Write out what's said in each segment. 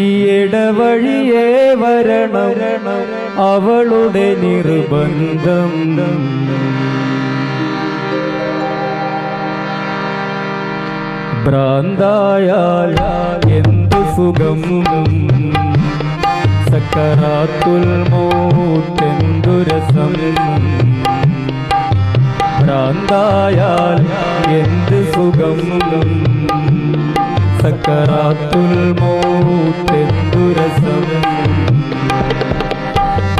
ഇടവഴിയേ വരണം അവളുടെ നിർബന്ധം. ഭ്രാന്തായാൽ എന്ത് സുഖം? സക്കറാത്തുൽ മൗത്തെന്തു രസം? ഭ്രാന്തായാൽ എന്ത് സുഖം? സക്കറാത്തുൽ മൗത്തെന്തു രസം?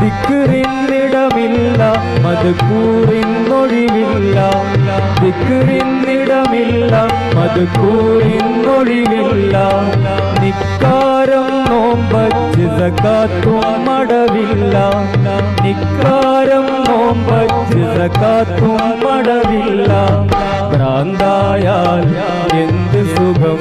ദിക്കറിന്നിടമില്ല മധുക്കൂറിന്നൊഴിവില്ല. ദിക്കറിന്നിടമില്ല മധുക്കൂറിന്നൊഴിവില്ല. നിക്കാരം നോമ്പച്ച് സക്കാത്തും മടവില്ല. നിക്കാരം നോമ്പച്ച് സക്കാത്തും മടവില്ല. ഭ്രാന്തായാൽ എന്ത് സുഖം?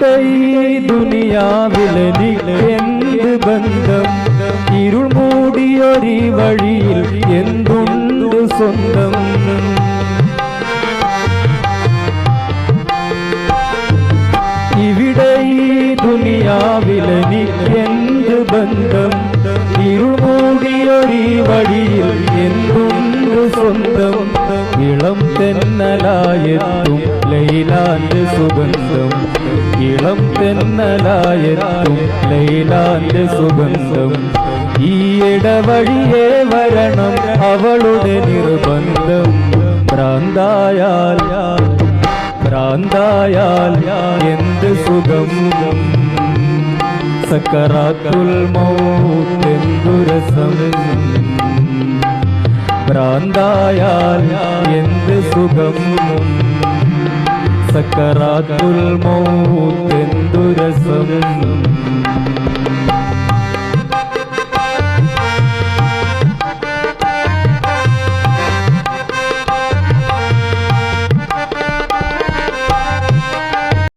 രസം ഇവിടെ ഈ ദുനിയാവിലെനിക്ക് എന്ത് ബന്ധം ഇരുൾ മൂടിയൊരി വഴിയിൽ എന്തുണ്ട് സ്വന്തം ഇവിടെ ഈ ദുനിയാവിലെനിക്ക് എന്ത് ബന്ധം ഇരുൾ മൂടിയൊരി വഴിയിൽ എന്തുണ്ട് സ്വന്തം ഇളം തെന്നലായെത്തും ലൈലാന്റെ സുഗന്ധം. ഇളം തെന്നലായെത്തും ലൈലാന്റെ സുഗന്ധം. ഈ ഇടവഴിയെ വരണം അവളുടെ നിർബന്ധം. ഭ്രാന്തായാൽ ഭ്രാന്തായാൽ എന്ത് സുഖം? സക്കറാത്തുൽ മൗത്തെന്തു രസം ഭ്രാന്തായാൽ എന്ത് സുഖം സക്കറാത്തുൽ മൗത്തെന്തു രസം